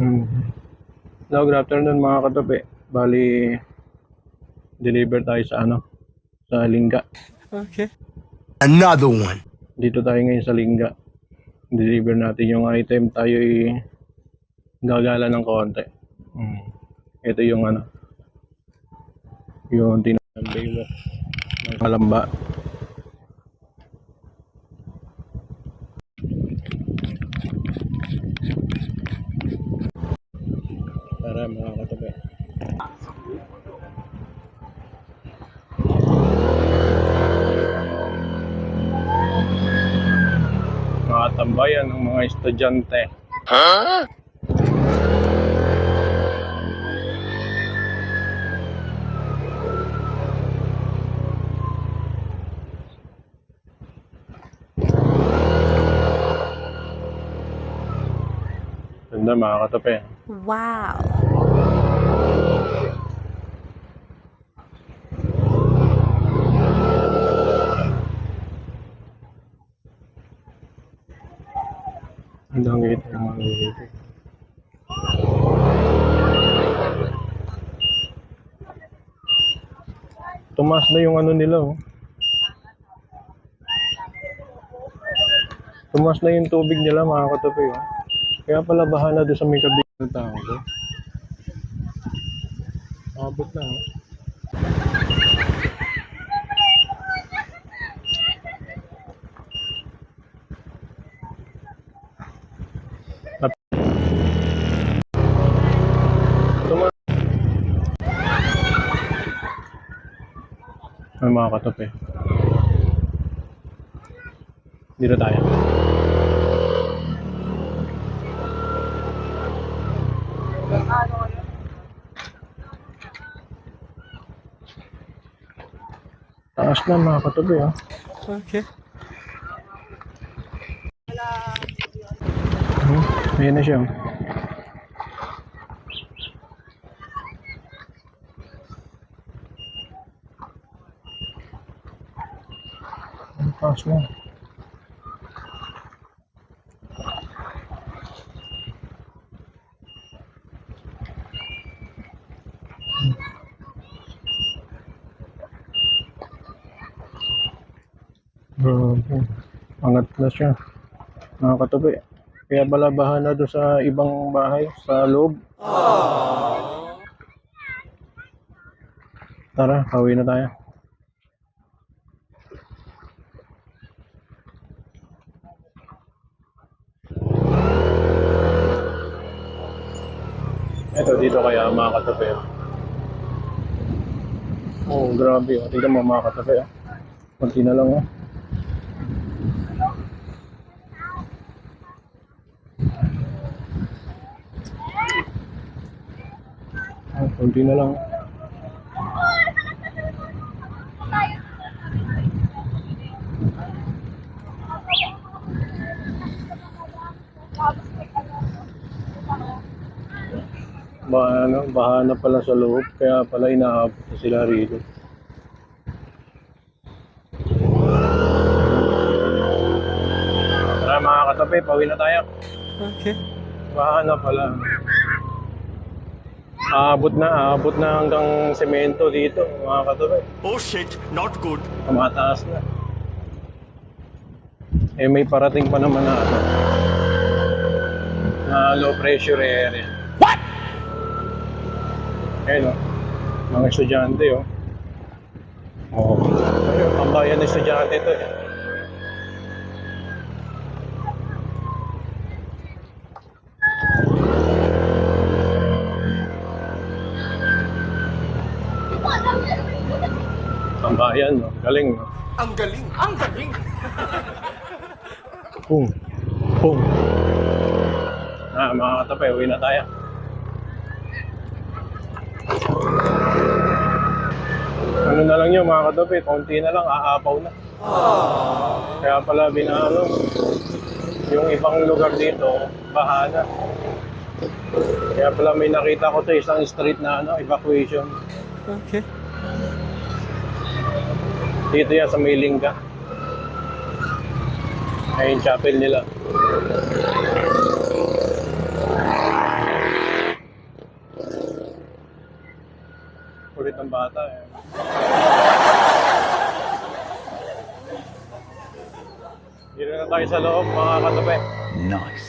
Hmm. Hello, good afternoon mga katabi. Bali, deliver tayo sa ano? Sa Lingga. Another one. Dito tayo ngayon sa Lingga. Deliver natin yung item. Tayo ay gagala ng konti. Hmm. Ito yung ano. Yung tinambay mo. Ng kalamba. Tara mga katabi. Mga tambayan ng mga estudyante. Ganda mga katabi. Wow. Ang yung mga dito. Tumaas na yung ano nila oh. Tumaas na yung tubig nila mga katabi oh. Kaya pala bahala doon sa may kabila ng tao ko. Abot na oh. May mga katabi. Dito tayo. Taas na mga katabi ah. Okay. Hmm, ayan na siya. Taas na. Grabe. Angat na siya. Mga katabi. Kaya balabahan na doon sa ibang bahay, sa loob. Tara, hawi na tayo. Ito, dito kaya mga katabi. Oh, grabe. Oh. Tignan mo mga katabi. Oh. Kunti na lang. Oh. Ah, kunti na lang. Ba, ano, baha na pala sa loob, kaya pala inaabot na sila rito. Katabi, pauwi na tayo. Okay. Baha na pala. Aabot na, aabot na hanggang semento dito, mga katabi. Oh shit, not good. Tumataas na. Eh may parating pa naman na ano, na low pressure area. What? Ayun oh. Mga estudyante oh. Oo. Oh. Ayun, pambayan ng estudyante ito eh. Pambayan, no? Galing, no? Ang galing, ang galing. Pum. Pum. Ah, mga katape, uwi na tayo. Ano na lang yun, mga katape, konti na lang, aapaw na. Kaya pala binaano, yung ibang lugar dito, baha na. Kaya pala may nakita ko sa isang street na ano, evacuation. Okay. Dito yan sa Maylinga. Ayun chapel nila. Kulit ng bata eh. Dito na tayo sa loob mga katabi. Nice.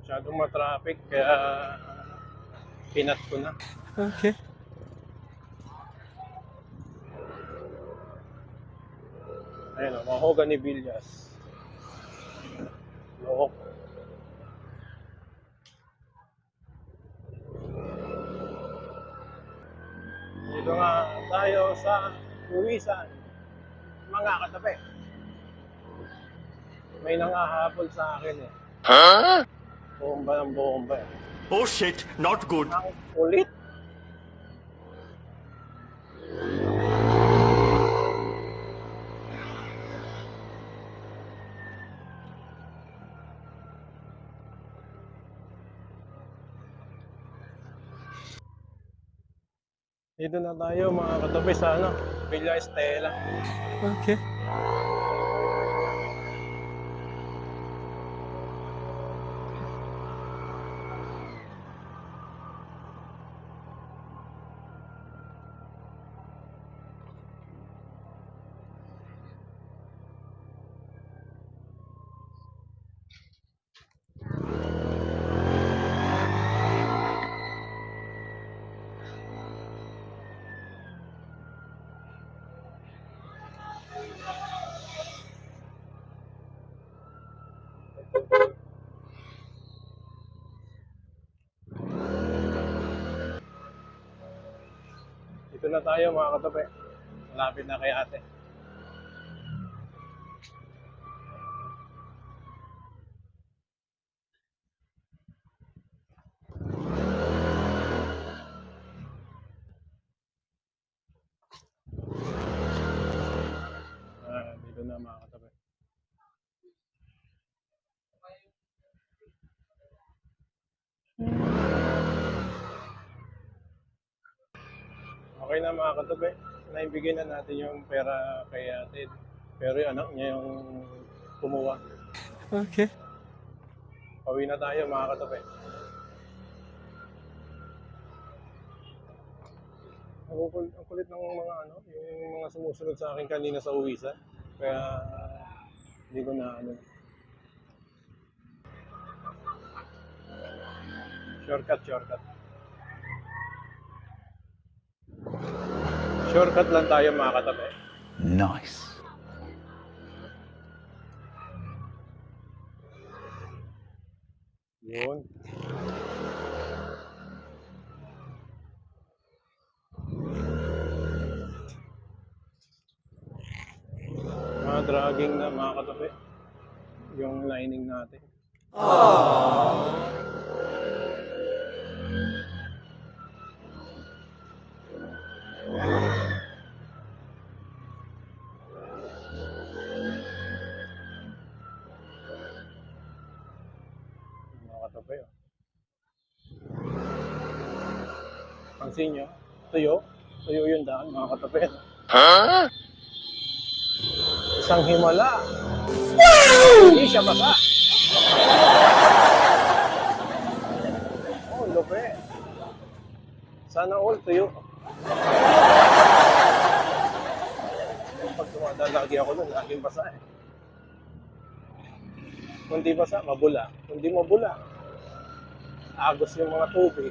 Masyadong matraffic kaya pinat ko na. Okay. Ayun o, mahogany Villas. Lohok. Dito nga tayo sa Uwisan. Mga katabi. May nangahabol sa akin eh. Huh? Bomba ng bomba eh. Oh shit, not good. Ang kulit. Dito na tayo mga katabi sa ano, Villa Estela. Okay. Dito na tayo mga katabi. Malapit na kay ate. Ah, dito na mga katabi. Okay na mga katabi. Naibigay na natin yung pera kay ate. Pero yung anak niya yung kumuha. Okay. Pauwi na tayo mga katabi. Ang kulit, ang kulit ng mga ano, yung mga sumusunod sa akin kanina sa uwisa. Kaya hindi ko na ano. Shortcut, shortcut. Shortcut lang tayo mga katabi. Nice. Yun. Mga dragging na mga katabi. Yung lining natin. Mga katabi. Oh. Pansin nyo? Tuyo. Tuyo yung daan mga katabi. Huh? Isang himala. Hindi siya basa. Oh, lobe. Sana all tuyo. Pag tumadaan lagi ako nun, laging basa eh. Kung di basa, mabula. Kung di mabula, agos yung mga tubig.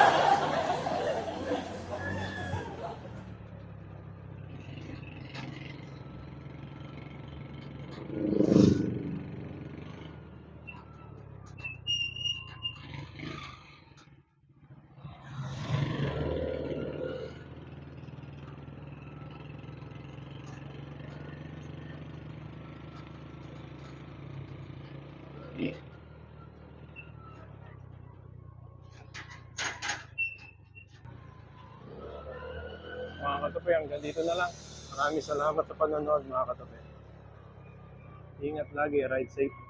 katabi, hanggang dito na lang. Maraming salamat sa panonood mga katabi. Ingat lagi, ride safe.